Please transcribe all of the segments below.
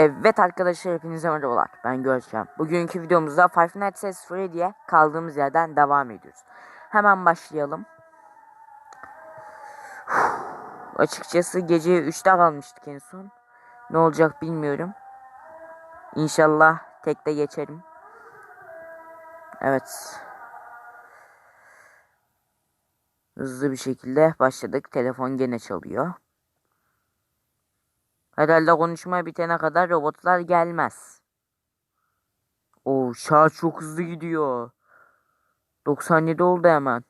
Evet arkadaşlar hepinize merhabalar. Ben Görkem. Bugünkü videomuzda Five Nights at Freddy'ye kaldığımız yerden devam ediyoruz. Hemen başlayalım. Açıkçası gece 3'te kalmıştık en son. Ne olacak bilmiyorum. İnşallah tekte geçerim. Evet. Hızlı bir şekilde başladık. Telefon gene çalıyor. Herhalde konuşma bitene kadar robotlar gelmez. O şarj çok hızlı gidiyor. 97 oldu hemen.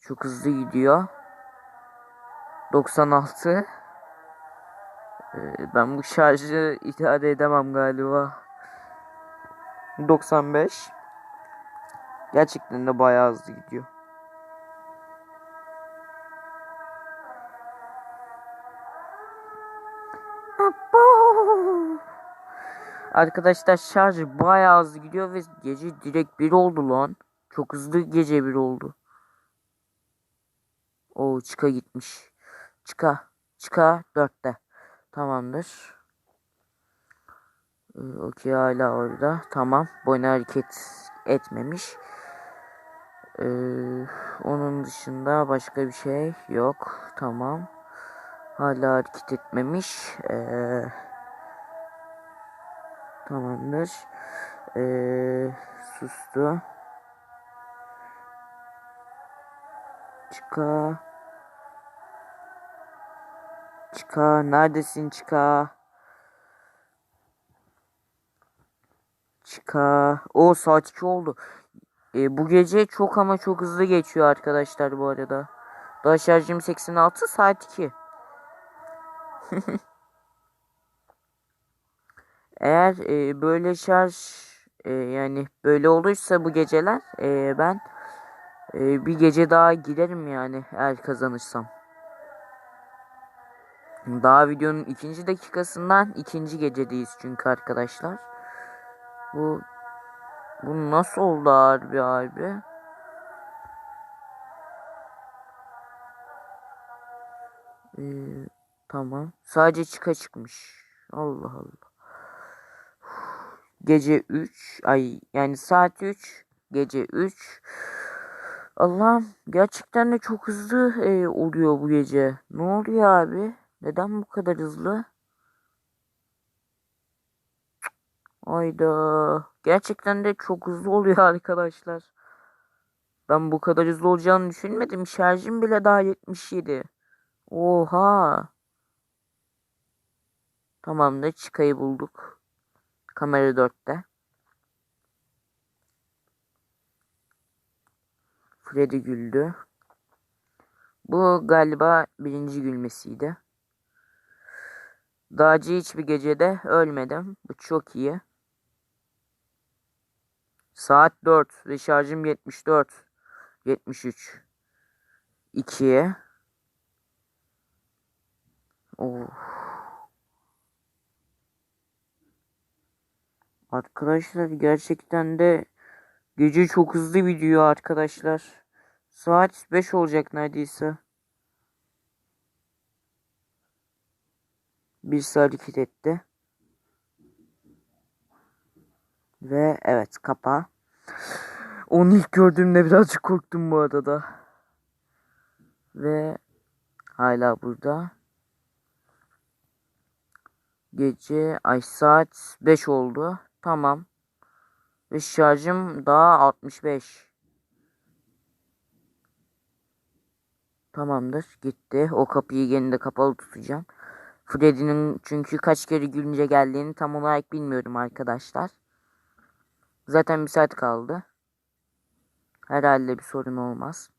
Çok hızlı gidiyor. 96. Ee, ben bu şarjı idare edemem galiba. 95. Gerçekten de bayağı hızlı gidiyor. Arkadaşlar şarj bayağı hızlı gidiyor ve gece direkt bir oldu lan. Çok hızlı gece bir oldu. O çıka gitmiş. Çıka. Çıka dörtte. Tamamdır. Ee, Okey hala orada. Tamam. Boynu hareket etmemiş. Ee, onun dışında başka bir şey yok. Tamam. Hala hareket etmemiş. Ee, tamamdır. Ee, sustu. Çıka. Çıka. Neredesin çıka? Çıka. O saat 2 oldu. Ee, bu gece çok ama çok hızlı geçiyor arkadaşlar bu arada. Daha şarjım 86 saat 2. Eğer e, böyle şarj e, yani böyle olursa bu geceler e, ben e, bir gece daha giderim yani eğer kazanırsam. Daha videonun ikinci dakikasından ikinci gecedeyiz çünkü arkadaşlar. Bu bu nasıl oldu harbi harbi? Tamam. Sadece çıka çıkmış. Allah Allah. Gece 3 ay yani saat 3 gece 3 Allah'ım gerçekten de çok hızlı e, oluyor bu gece. Ne oluyor abi? Neden bu kadar hızlı? Ayda gerçekten de çok hızlı oluyor arkadaşlar. Ben bu kadar hızlı olacağını düşünmedim. Şarjım bile daha 77. Oha. Tamamdır çıkayı bulduk. Kamera 4'te. Freddy güldü. Bu galiba birinci gülmesiydi. Dağcı hiçbir gecede ölmedim. Bu çok iyi. Saat 4 ve şarjım 74. 73. 2'ye. Oh. Arkadaşlar gerçekten de gece çok hızlı gidiyor arkadaşlar. Saat 5 olacak neredeyse. Bir hareket etti. Ve evet kapa. Onu ilk gördüğümde birazcık korktum bu arada. Ve hala burada. Gece ay saat 5 oldu. Tamam. Ve şarjım daha 65. Tamamdır. Gitti. O kapıyı yine de kapalı tutacağım. Freddy'nin çünkü kaç kere gülünce geldiğini tam olarak bilmiyorum arkadaşlar. Zaten bir saat kaldı. Herhalde bir sorun olmaz.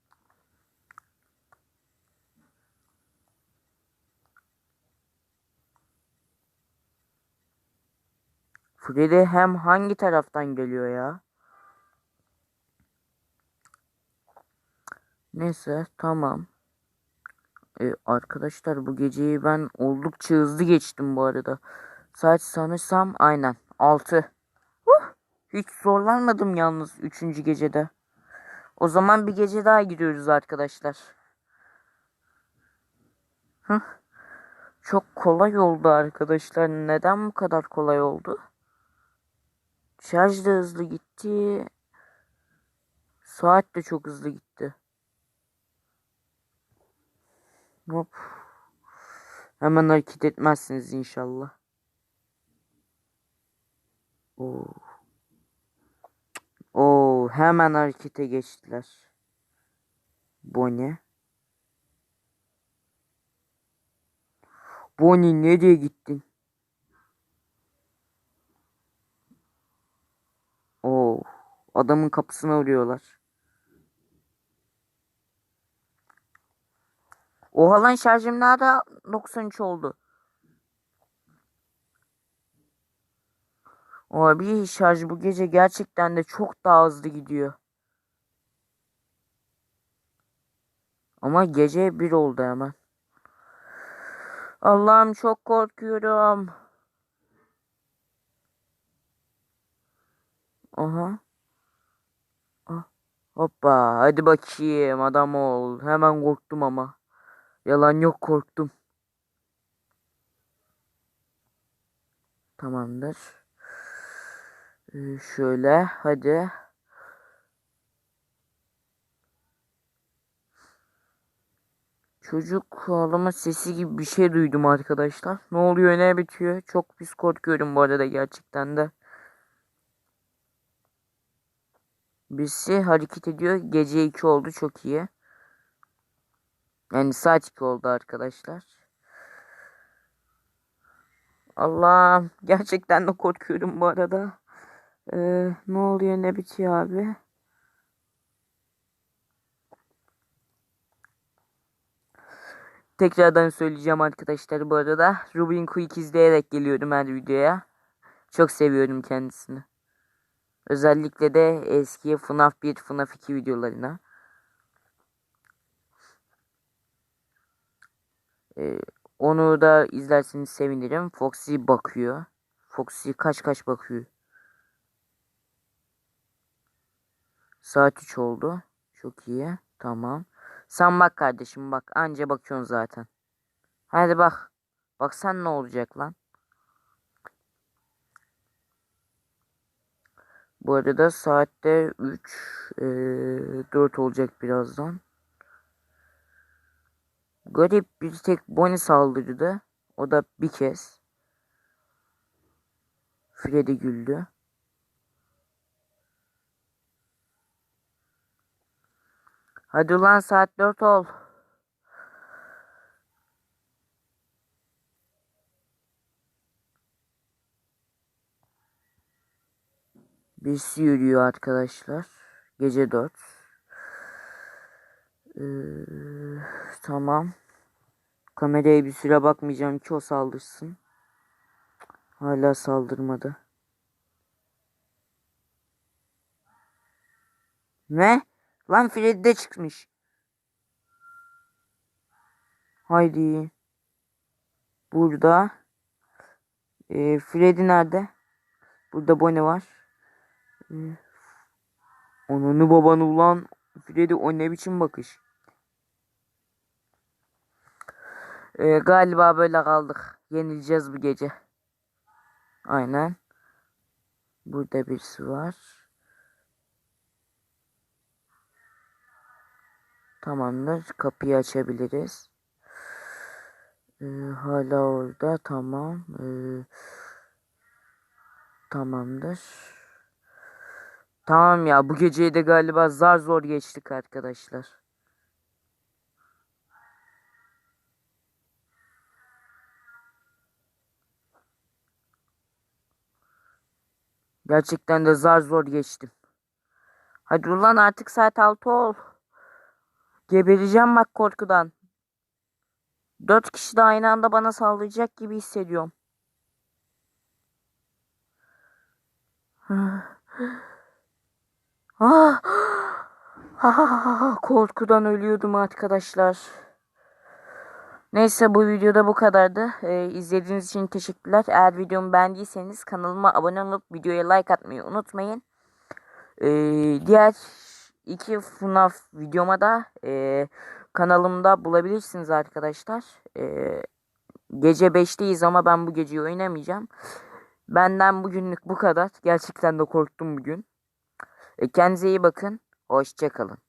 Freddy hem hangi taraftan geliyor ya? Neyse tamam. Ee, arkadaşlar bu geceyi ben oldukça hızlı geçtim bu arada. Saat sanırsam aynen 6. Huh, hiç zorlanmadım yalnız 3. gecede. O zaman bir gece daha giriyoruz arkadaşlar. Hıh. Çok kolay oldu arkadaşlar. Neden bu kadar kolay oldu? Şarj da hızlı gitti. Saat de çok hızlı gitti. Hop. Hemen hareket etmezsiniz inşallah. Oo. Oo, hemen harekete geçtiler. Bonnie. Bonnie nereye gittin? Oo, adamın kapısına vuruyorlar. Oha lan şarjım nerede? 93 oldu. Abi şarj bu gece gerçekten de çok daha hızlı gidiyor. Ama gece bir oldu hemen. Allah'ım çok korkuyorum. Aha. Hoppa hadi bakayım adam ol. Hemen korktum ama. Yalan yok korktum. Tamamdır. Ee, şöyle hadi. Çocuk ağlama sesi gibi bir şey duydum arkadaşlar. Ne oluyor ne bitiyor? Çok pis korkuyorum bu arada gerçekten de. Birisi hareket ediyor. Gece 2 oldu çok iyi. Yani saat 2 oldu arkadaşlar. Allah'ım gerçekten de korkuyorum bu arada. Ee, ne oluyor ne bitiyor abi? Tekrardan söyleyeceğim arkadaşlar bu arada. Rubin Quick izleyerek geliyorum her videoya. Çok seviyorum kendisini. Özellikle de eski FNAF 1, FNAF 2 videolarına. Ee, onu da izlerseniz sevinirim. Foxy bakıyor. Foxy kaç kaç bakıyor. Saat 3 oldu. Çok iyi. Tamam. Sen bak kardeşim bak. Anca bakıyorsun zaten. Hadi bak. Bak sen ne olacak lan. Bu arada saatte 3 e, 4 olacak birazdan. Garip bir tek Bonnie saldırdı. O da bir kez. Freddy güldü. Hadi ulan saat 4 ol. Birisi yürüyor arkadaşlar. Gece 4. Ee, tamam. Kameraya bir süre bakmayacağım ki o saldırsın. Hala saldırmadı. Ne? Lan Freddy de çıkmış. Haydi. Burada. Ee, Freddy nerede? Burada Bonnie var. Ananı babanı ulan. Freddy o ne biçim bakış. Ee, galiba böyle kaldık. Yenileceğiz bu gece. Aynen. Burada birisi var. Tamamdır. Kapıyı açabiliriz. Ee, hala orada. Tamam. Ee, tamamdır. Tamam ya bu geceyi de galiba zar zor geçtik arkadaşlar. Gerçekten de zar zor geçtim. Hadi ulan artık saat 6 ol. Gebereceğim bak korkudan. Dört kişi de aynı anda bana saldıracak gibi hissediyorum. Ah, ah, korkudan ölüyordum arkadaşlar. Neyse bu videoda bu kadardı. Ee, izlediğiniz için teşekkürler. Eğer videomu beğendiyseniz kanalıma abone olup videoya like atmayı unutmayın. Ee, diğer iki FNAF videoma da e, kanalımda bulabilirsiniz arkadaşlar. E, Gece 5'teyiz ama ben bu geceyi oynamayacağım. Benden bugünlük bu kadar. Gerçekten de korktum bugün. E, kendinize iyi bakın. Hoşçakalın.